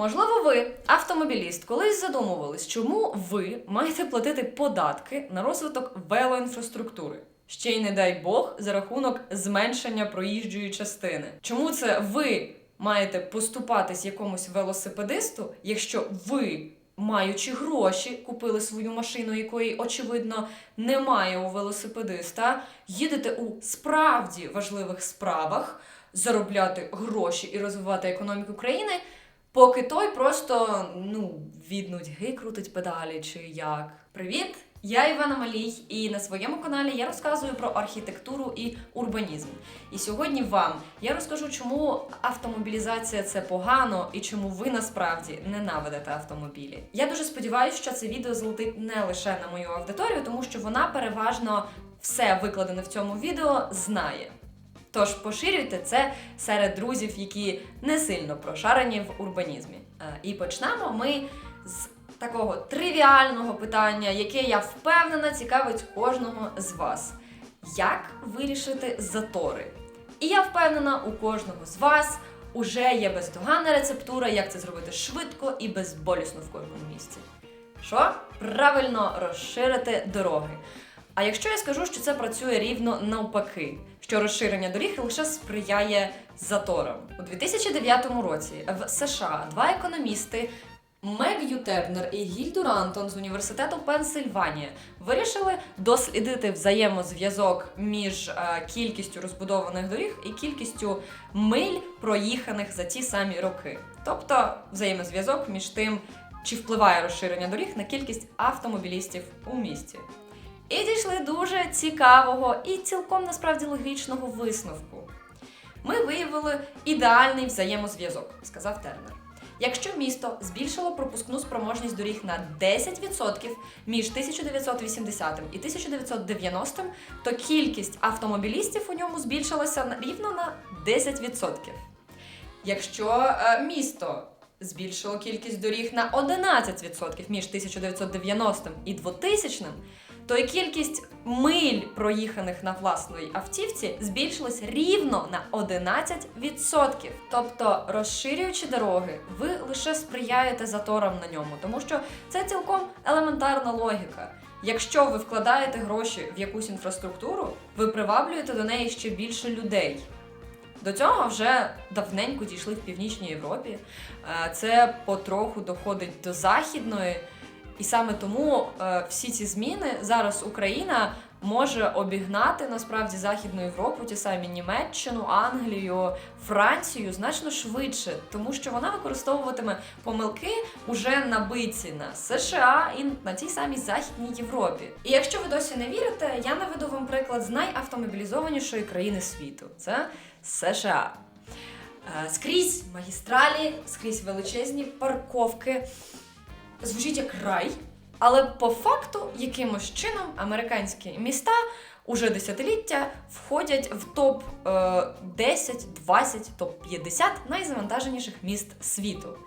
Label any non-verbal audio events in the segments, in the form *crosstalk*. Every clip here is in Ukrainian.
Можливо, ви, автомобіліст, колись задумувались, чому ви маєте платити податки на розвиток велоінфраструктури. Ще й не дай Бог за рахунок зменшення проїжджої частини. Чому це ви маєте поступатись якомусь велосипедисту, якщо ви, маючи гроші, купили свою машину, якої очевидно немає у велосипедиста, їдете у справді важливих справах заробляти гроші і розвивати економіку країни, поки той просто ну від нудьги крутить педалі чи як. Привіт! Я Івана Малій, і на своєму каналі я розказую про архітектуру і урбанізм. І сьогодні вам я розкажу, чому автомобілізація це погано і чому ви насправді ненавидите автомобілі. Я дуже сподіваюся, що це відео злетить не лише на мою аудиторію, тому що вона переважно все викладене в цьому відео знає. Тож поширюйте це серед друзів, які не сильно прошарені в урбанізмі. Е, І почнемо ми з такого тривіального питання, яке я впевнена цікавить кожного з вас. Як вирішити затори? І я впевнена, у кожного з вас уже є бездоганна рецептура, як це зробити швидко і безболісно в кожному місці. Що? Правильно розширити дороги. А якщо я скажу, що це працює рівно навпаки, що розширення доріг лише сприяє заторам. У 2009 році в США два економісти Мег'ю Тернер і Гіль Дурантон з університету Пенсильванія вирішили дослідити взаємозв'язок між е, кількістю розбудованих доріг і кількістю миль проїханих за ті самі роки. Тобто взаємозв'язок між тим, чи впливає розширення доріг на кількість автомобілістів у місті. І дійшли дуже цікавого і цілком насправді логічного висновку. Ми виявили ідеальний взаємозв'язок, сказав Тернер. Якщо місто збільшило пропускну спроможність доріг на 10% між 1980 і 1990, то кількість автомобілістів у ньому збільшилася рівно на 10%. Якщо е, місто збільшило кількість доріг на 11% між 1990 і 2000, то і кількість миль, проїханих на власної автівці, збільшилась рівно на 11%. Тобто, розширюючи дороги, ви лише сприяєте заторам на ньому, тому що це цілком елементарна логіка. Якщо ви вкладаєте гроші в якусь інфраструктуру, ви приваблюєте до неї ще більше людей. До цього вже давненько дійшли в Північній Європі. Е, Це потроху доходить до західної. І саме тому е, всі ці зміни зараз Україна може обігнати насправді Західну Європу, ті самі Німеччину, Англію, Францію значно швидше, тому що вона використовуватиме помилки уже набиті на США і на тій самій Західній Європі. І якщо ви досі не вірите, я наведу вам приклад з найавтомобілізованішої країни світу це США. Е, Скрізь магістралі, скрізь величезні парковки. Звучить як рай, але по факту якимось чином американські міста уже десятиліття входять в топ е, 10, 20, топ 50 найзавантаженіших міст світу.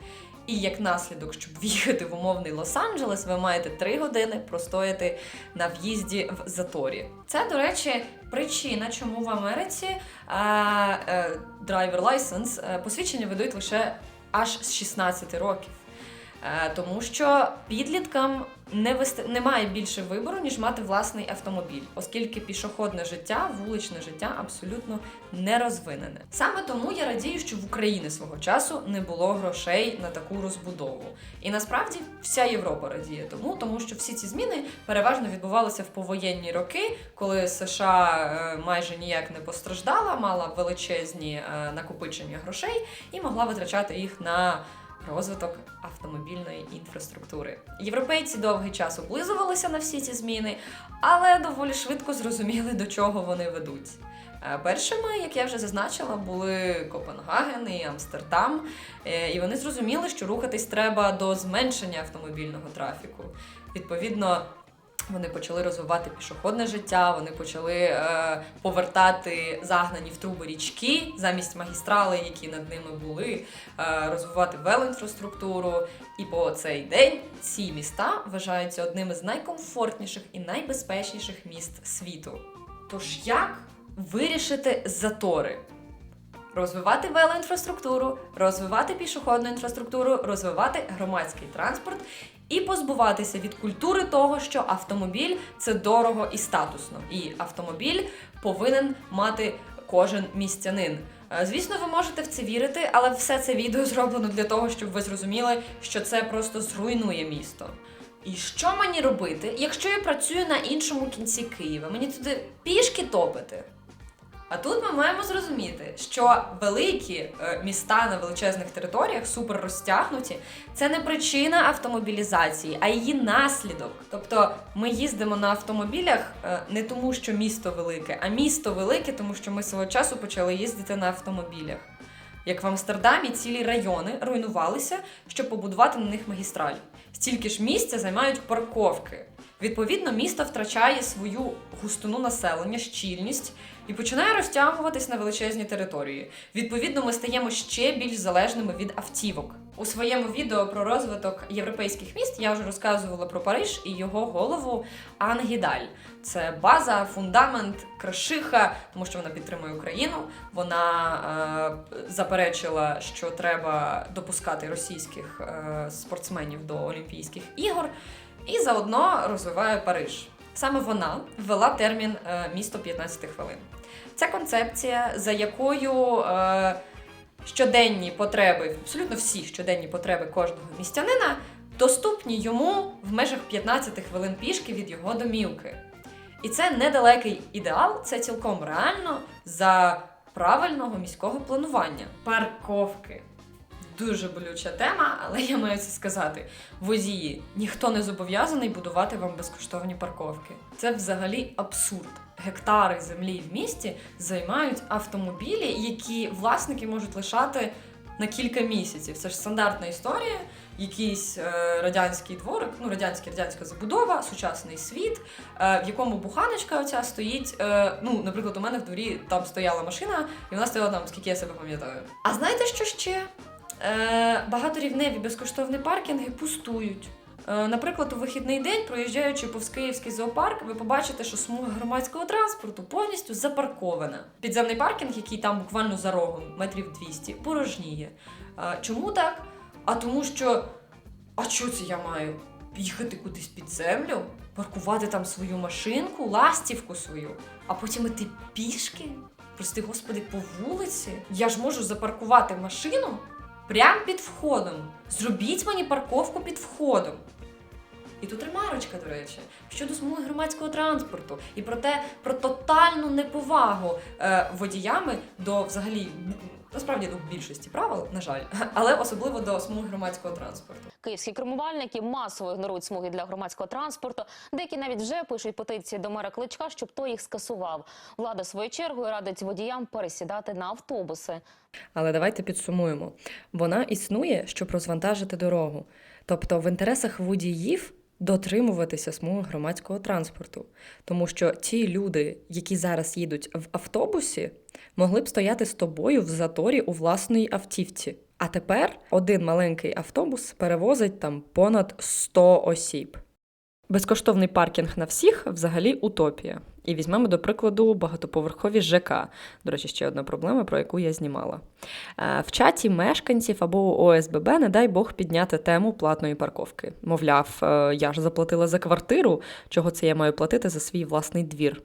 І як наслідок, щоб в'їхати в умовний Лос-Анджелес, ви маєте 3 години простояти на в'їзді в заторі. Це, до речі, причина, чому в Америці е, е, license, е, посвідчення видають лише аж з 16 років. Е, Тому що підліткам не висти... немає більше вибору, ніж мати власний автомобіль, оскільки пішохідне життя, вуличне життя абсолютно не розвинене. Саме тому я радію, що в Україні свого часу не було грошей на таку розбудову. І насправді вся Європа радіє тому, тому що всі ці зміни переважно відбувалися в повоєнні роки, коли США е, майже ніяк не постраждала, мала величезні е, накопичення грошей і могла витрачати їх на розвиток автомобільної інфраструктури. Європейці довгий час облизувалися на всі ці зміни, але доволі швидко зрозуміли, до чого вони ведуть. Е, Першими, як я вже зазначила, були Копенгаген і Амстердам, Е, і вони зрозуміли, що рухатись треба до зменшення автомобільного трафіку. Відповідно, вони почали розвивати пішохідне життя, вони почали е, повертати загнані в труби річки замість магістрали, які над ними були, е, розвивати велоінфраструктуру. І по цей день ці міста вважаються одними з найкомфортніших і найбезпечніших міст світу. Тож як вирішити затори? розвивати велоінфраструктуру, розвивати пішохідну інфраструктуру, розвивати громадський транспорт і позбуватися від культури того, що автомобіль це дорого і статусно, і автомобіль повинен мати кожен містянин. Е, Звісно, ви можете в це вірити, але все це відео *laughs* зроблено для того, щоб ви зрозуміли, що це просто зруйнує місто. І що мені робити, якщо я працюю на іншому кінці Києва? Мені туди пішки топити. А тут ми маємо зрозуміти, що великі е, міста на величезних територіях, супер розтягнуті, це не причина автомобілізації, а її наслідок. Тобто ми їздимо на автомобілях е, не тому, що місто велике, а місто велике, тому що ми свого часу почали їздити на автомобілях. Як в Амстердамі цілі райони руйнувалися, щоб побудувати на них магістраль. Стільки ж місця займають парковки. Відповідно, місто втрачає свою густину населення, щільність і починає розтягуватись на величезні території. Відповідно, ми стаємо ще більш залежними від автівок. У своєму відео про розвиток європейських міст я вже розказувала про Париж і його голову Ангідаль. Це база, фундамент, крашиха, тому що вона підтримує Україну. Вона е, заперечила, що треба допускати російських е, спортсменів до Олімпійських ігор, і заодно розвиває Париж. Саме вона ввела термін е, місто 15 хвилин. Це концепція, за якою е, щоденні потреби, абсолютно всі щоденні потреби кожного містянина доступні йому в межах 15 хвилин пішки від його домівки. І це недалекий ідеал, це цілком реально за правильного міського планування. Парковки. Дуже болюча тема, але я маю це сказати. Водії, ніхто не зобов'язаний будувати вам безкоштовні парковки. Це взагалі абсурд. Гектари землі в місті займають автомобілі, які власники можуть лишати на кілька місяців. Це ж стандартна історія. Якийсь е, радянський дворик, ну радянська радянська забудова, сучасний світ, е, в якому буханочка оця стоїть. Е, ну, наприклад, у мене в дворі там стояла машина, і вона стояла там, скільки я себе пам'ятаю. А знаєте, що ще? Е, багаторівневі безкоштовні паркінги пустують. Е, Наприклад, у вихідний день, проїжджаючи повз Київський зоопарк, ви побачите, що смуга громадського транспорту повністю запаркована. Підземний паркінг, який там буквально за рогом, метрів 200, порожніє. Е, Чому так? А тому що. А що це я маю? Їхати кудись під землю, паркувати там свою машинку, ластівку свою, а потім іти пішки? Прости господи, по вулиці? Я ж можу запаркувати машину прямо під входом. Зробіть мені парковку під входом. І тут ремарочка, до речі, щодо смуги громадського транспорту і про те, про тотальну неповагу е, водіями до взагалі насправді до більшості правил, на жаль, *laughs* але особливо до смуги громадського транспорту. Київські кермувальники масово ігнорують смуги для громадського транспорту. Деякі навіть вже пишуть петиції до мера Кличка, щоб той їх скасував. Влада своєю чергою радить водіям пересідати на автобуси. Але давайте підсумуємо: вона існує, щоб розвантажити дорогу. Тобто в інтересах водіїв дотримуватися смуги громадського транспорту. Тому що ті люди, які зараз їдуть в автобусі, могли б стояти з тобою в заторі у власній автівці. А тепер один маленький автобус перевозить там понад 100 осіб. Безкоштовний паркінг на всіх взагалі утопія. І візьмемо до прикладу багатоповерхові ЖК. До речі, ще одна проблема, про яку я знімала. Е, В чаті мешканців або ОСББ, не дай Бог, підняти тему платної парковки. Мовляв, е, я ж заплатила за квартиру, чого це я маю платити за свій власний двір.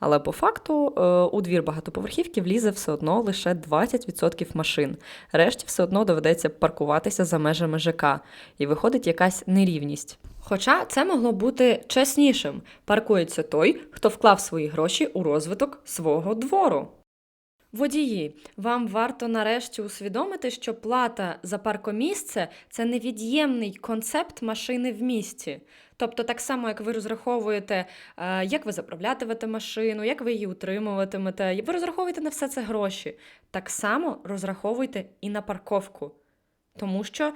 Але по факту е, у двір багатоповерхівки влізе все одно лише 20% машин. Решті все одно доведеться паркуватися за межами ЖК, і виходить якась нерівність. Хоча це могло бути чеснішим. Паркується той, хто вклав свої гроші у розвиток свого двору. Водії, вам варто нарешті усвідомити, що плата за паркомісце це невід'ємний концепт машини в місті. Тобто, так само, як ви розраховуєте, е, як ви заправлятимете машину, як ви її утримуватимете, ви розраховуєте на все це гроші. Так само розраховуйте і на парковку, тому що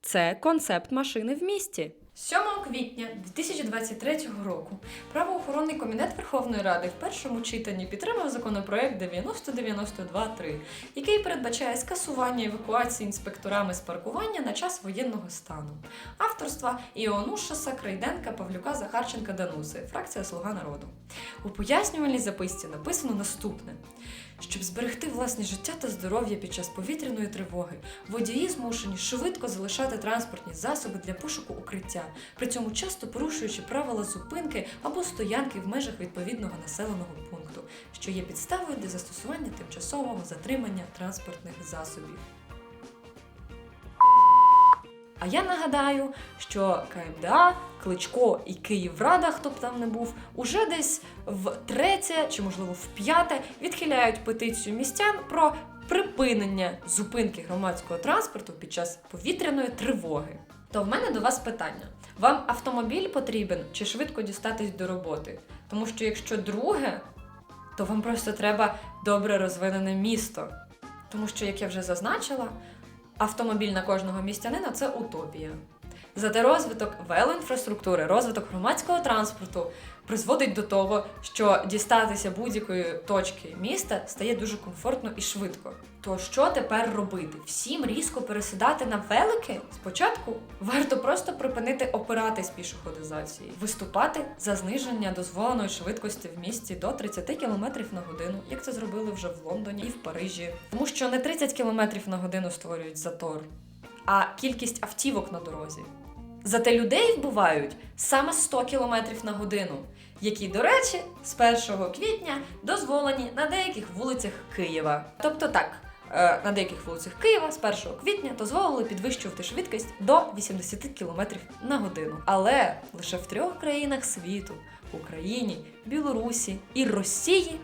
це концепт машини в місті. 7 квітня 2023 року правоохоронний комітет Верховної Ради в першому читанні підтримав законопроект 9092.3, який передбачає скасування евакуації інспекторами з паркування на час воєнного стану. Авторства Іонушаса, Крайденка, Павлюка, Захарченка, Дануси, фракція Слуга народу. У пояснювальній записці написано наступне: щоб зберегти власне життя та здоров'я під час повітряної тривоги, водії змушені швидко залишати транспортні засоби для пошуку укриття, при цьому часто порушуючи правила зупинки або стоянки в межах відповідного населеного пункту, що є підставою для застосування тимчасового затримання транспортних засобів. А я нагадаю, що КМДА, Кличко і Київрада, хто б там не був, уже десь в третє чи можливо в п'яте відхиляють петицію містян про припинення зупинки громадського транспорту під час повітряної тривоги. То в мене до вас питання: вам автомобіль потрібен чи швидко дістатись до роботи? Тому що якщо друге, то вам просто треба добре розвинене місто. Тому що, як я вже зазначила, автомобіль на кожного містянина це утопія. Зате розвиток велоінфраструктури, розвиток громадського транспорту призводить до того, що дістатися будь-якої точки міста стає дуже комфортно і швидко. То що тепер робити? Всім різко пересідати на велики? Спочатку варто просто припинити опиратись пішоходизації, виступати за зниження дозволеної швидкості в місті до 30 км на годину, як це зробили вже в Лондоні і в Парижі. Тому що не 30 км на годину створюють затор, а кількість автівок на дорозі. Зате людей вбивають саме 100 км на годину, які, до речі, з 1 квітня дозволені на деяких вулицях Києва. Тобто так, е, на деяких вулицях Києва з 1 квітня дозволили підвищувати швидкість до 80 км на годину. Але лише в трьох країнах світу Україні, Білорусі і Росії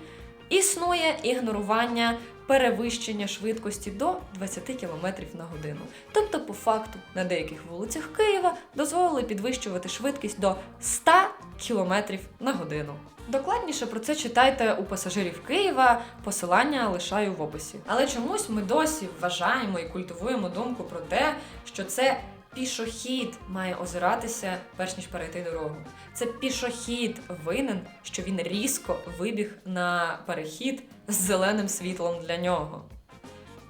існує ігнорування перевищення швидкості до 20 км на годину. Тобто, по факту, на деяких вулицях Києва дозволили підвищувати швидкість до 100 км на годину. Докладніше про це читайте у пасажирів Києва. Посилання лишаю в описі. Але чомусь ми досі вважаємо і культивуємо думку про те, що це пішохід має озиратися перш ніж перейти дорогу. Це пішохід винен, що він різко вибіг на перехід з зеленим світлом для нього.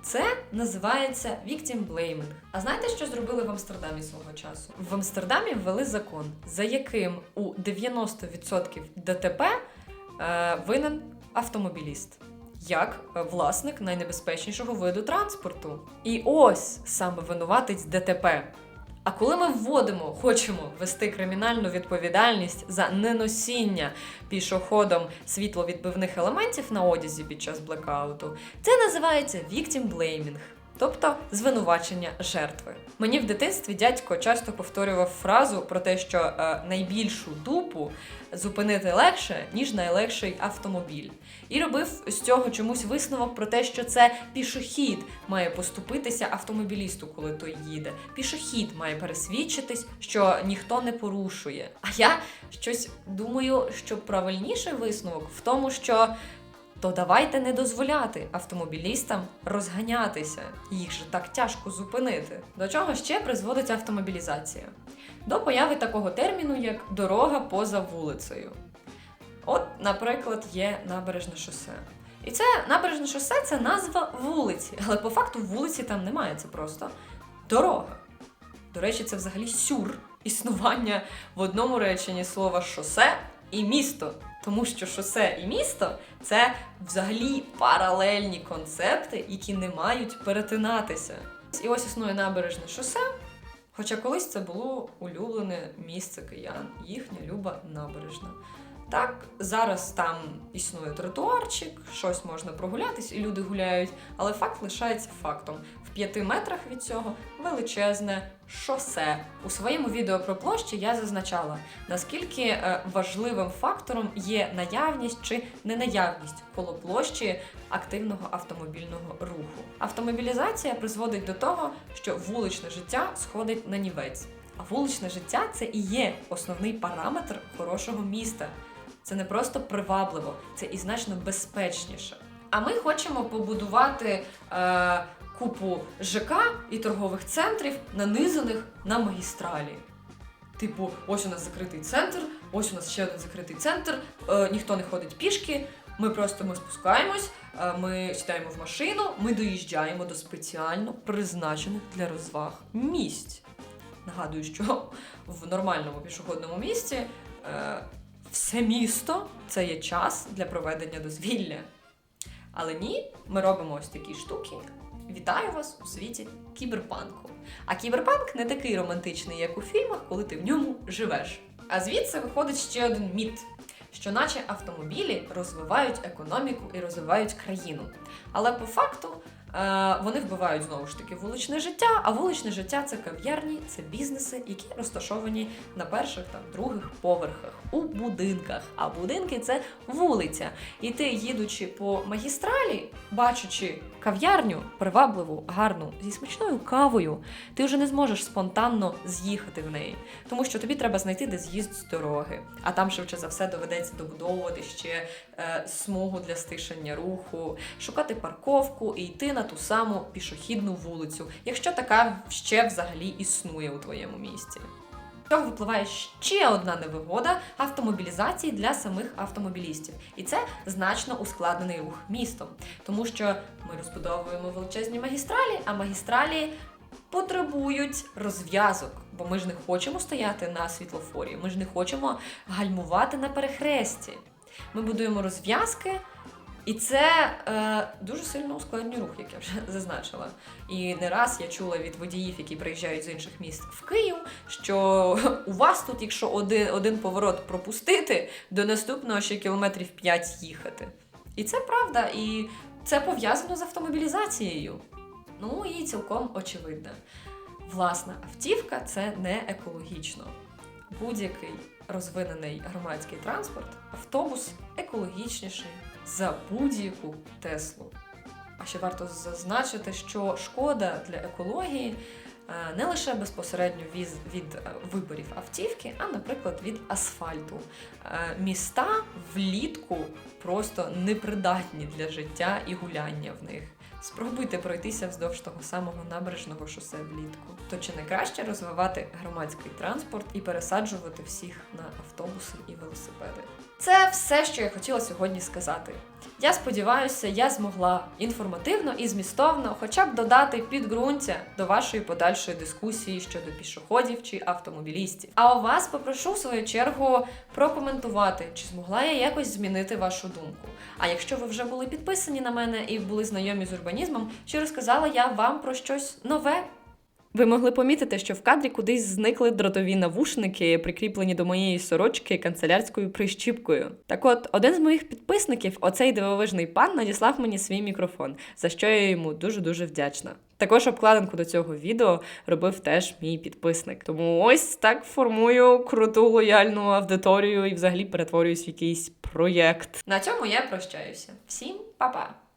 Це називається victim blaming. А знаєте, що зробили в Амстердамі свого часу? В Амстердамі ввели закон, за яким у 90% ДТП е, винен автомобіліст. Як власник найнебезпечнішого виду транспорту. І ось саме винуватець ДТП. А коли ми вводимо, хочемо ввести кримінальну відповідальність за неносіння пішоходом світловідбивних елементів на одязі під час блекауту, це називається victim blaming, тобто звинувачення жертви. Мені в дитинстві дядько часто повторював фразу про те, що е, найбільшу дупу зупинити легше, ніж найлегший автомобіль. І робив з цього чомусь висновок про те, що це пішохід має поступитися автомобілісту, коли той їде. Пішохід має пересвідчитись, що ніхто не порушує. А я щось думаю, що правильніший висновок в тому, що то давайте не дозволяти автомобілістам розганятися. Їх же так тяжко зупинити. До чого ще призводить автомобілізація? До появи такого терміну, як дорога поза вулицею. От, наприклад, є набережне шосе. І це набережне шосе це назва вулиці, але по факту вулиці там немає, це просто дорога. До речі, це взагалі сюр існування в одному реченні слова шосе і місто. Тому що шосе і місто це взагалі паралельні концепти, які не мають перетинатися. І ось існує набережне шосе, хоча колись це було улюблене місце киян, їхня люба набережна. Так, зараз там існує тротуарчик, щось можна прогулятись, і люди гуляють, але факт лишається фактом. В п'яти метрах від цього величезне шосе. У своєму відео про площі я зазначала, наскільки е, важливим фактором є наявність чи ненаявність коло площі активного автомобільного руху. Автомобілізація призводить до того, що вуличне життя сходить на нівець. А вуличне життя це і є основний параметр хорошого міста. Це не просто привабливо, це і значно безпечніше. А ми хочемо побудувати е, купу ЖК і торгових центрів, нанизаних на магістралі. Типу, ось у нас закритий центр, ось у нас ще один закритий центр, е, ніхто не ходить пішки. Ми просто ми спускаємось, е, ми сідаємо в машину, ми доїжджаємо до спеціально призначених для розваг місць. Нагадую, що в нормальному пішохідному місці е, все місто це є час для проведення дозвілля. Але ні, ми робимо ось такі штуки. Вітаю вас у світі кіберпанку. А кіберпанк не такий романтичний, як у фільмах, коли ти в ньому живеш. А звідси виходить ще один міт, що наче автомобілі розвивають економіку і розвивають країну. Але по факту вони вбивають знову ж таки вуличне життя, а вуличне життя це кав'ярні, це бізнеси, які розташовані на перших та других поверхах у будинках. А будинки це вулиця. І ти, їдучи по магістралі, бачачи кав'ярню привабливу, гарну, зі смачною кавою, ти вже не зможеш спонтанно з'їхати в неї, тому що тобі треба знайти де з'їзд з дороги. А там швидше за все доведеться добудовувати ще е, смугу для стишення руху, шукати парковку і йти на ту саму пішохідну вулицю, якщо така ще взагалі існує у твоєму місті. Цього випливає ще одна невигода автомобілізації для самих автомобілістів, і це значно ускладнений рух містом, тому що ми розбудовуємо величезні магістралі, а магістралі потребують розв'язок, бо ми ж не хочемо стояти на світлофорі, ми ж не хочемо гальмувати на перехресті. Ми будуємо розв'язки. І це е, дуже сильно ускладнює рух, як я вже *laughs* зазначила. І не раз я чула від водіїв, які приїжджають з інших міст в Київ, що у вас тут, якщо один, один поворот пропустити, до наступного ще кілометрів 5 їхати. І це правда, і це пов'язано з автомобілізацією. Ну і цілком очевидно. Власна автівка це не екологічно. Будь-який розвинений громадський транспорт, автобус екологічніший за будь-яку Теслу. А ще варто зазначити, що шкода для екології е, не лише безпосередньо віз- від е, виборів автівки, а, наприклад, від асфальту. Е, Міста влітку просто непридатні для життя і гуляння в них. Спробуйте пройтися вздовж того самого набережного шосе влітку. То чи не краще розвивати громадський транспорт і пересаджувати всіх на автобуси і велосипеди? Це все, що я хотіла сьогодні сказати. Я сподіваюся, я змогла інформативно і змістовно хоча б додати підґрунтя до вашої подальшої дискусії щодо пішоходів чи автомобілістів. А у вас попрошу в свою чергу прокоментувати, чи змогла я якось змінити вашу думку. А якщо ви вже були підписані на мене і були знайомі з урбанізмом, чи розказала я вам про щось нове? Ви могли помітити, що в кадрі кудись зникли дротові навушники, прикріплені до моєї сорочки канцелярською прищіпкою. Так от, один з моїх підписників, оцей дивовижний пан, надіслав мені свій мікрофон, за що я йому дуже-дуже вдячна. Також обкладинку до цього відео робив теж мій підписник. Тому ось так формую круту лояльну аудиторію і взагалі перетворююсь в якийсь проєкт. На цьому я прощаюся. Всім па-па!